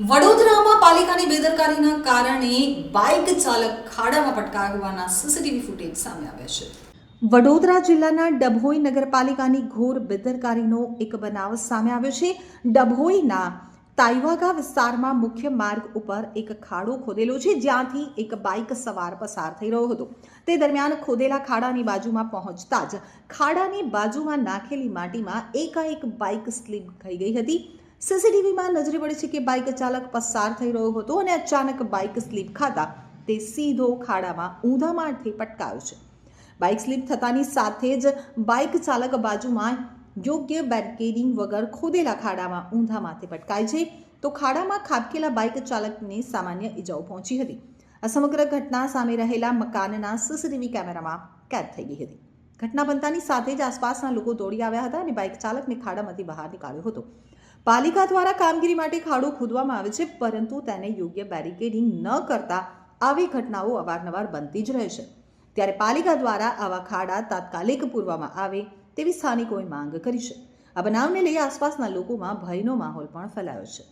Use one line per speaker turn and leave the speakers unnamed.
વડોદરામાં પાલિકાની બેદરકારીના કારણે બાઇક ચાલક ખાડામાં પટકાયા હોવાના સીસીટીવી ફૂટેજ સામે આવ્યા છે. વડોદરા જિલ્લાના ડભોઈ નગરપાલિકાની ઘોર બેદરકારીનો એક બનાવ સામે આવ્યો છે. ડભોઈના તાઈવાગા વિસ્તારમાં મુખ્ય માર્ગ ઉપર એક ખાડો ખોદેલો છે, જ્યાંથી એક બાઇક સવાર પસાર થઈ રહ્યો હતો. તે દરમિયાન ખોદેલા ખાડાની બાજુમાં પહોંચતા જ ખાડાની બાજુમાં નાખેલી માટીમાં એકાએક બાઇક સ્લીપ થઈ ગઈ હતી. સીસીટીવીમાં નજરે પડે છે કે બાઇક ચાલક પસાર થઈ રહ્યો હતો અને અચાનક બાઇક સ્લીપ ખાતા તે સીધો ખાડામાં ઊંધા માળથી પટકાયો છે. બાઇક સ્લીપ થતાની સાથે જ બાઇક ચાલક બાજુમાં યોગ્ય બેરિકેડિંગ વગર ખોદેલા ખાડામાં ઊંધા માથે પટકાય છે. તો ખાડામાં ખાબકેલા બાઇક ચાલકને સામાન્ય ઈજાઓ પહોંચી હતી. આ સમગ્ર ઘટના સામે રહેલા મકાનના સીસીટીવી કેમેરામાં કેદ થઈ ગઈ હતી. ઘટના બનતાની સાથે જ આસપાસના લોકો દોડી આવ્યા હતા અને બાઇક ચાલકને ખાડામાંથી બહાર નીકાળ્યો હતો. પાલિકા દ્વારા કામગીરી માટે ખાડો ખોદવામાં આવે છે, પરંતુ તેને યોગ્ય બેરિકેડિંગ ન કરતા આવી ઘટનાઓ અવારનવાર બનતી જ રહે છે. ત્યારે પાલિકા દ્વારા આવા ખાડા તાત્કાલિક પૂરવામાં આવે તેવી સ્થાનિકોએ માંગ કરી છે. આ બનાવને લઈ આસપાસના લોકોમાં ભયનો માહોલ પણ ફેલાયો છે.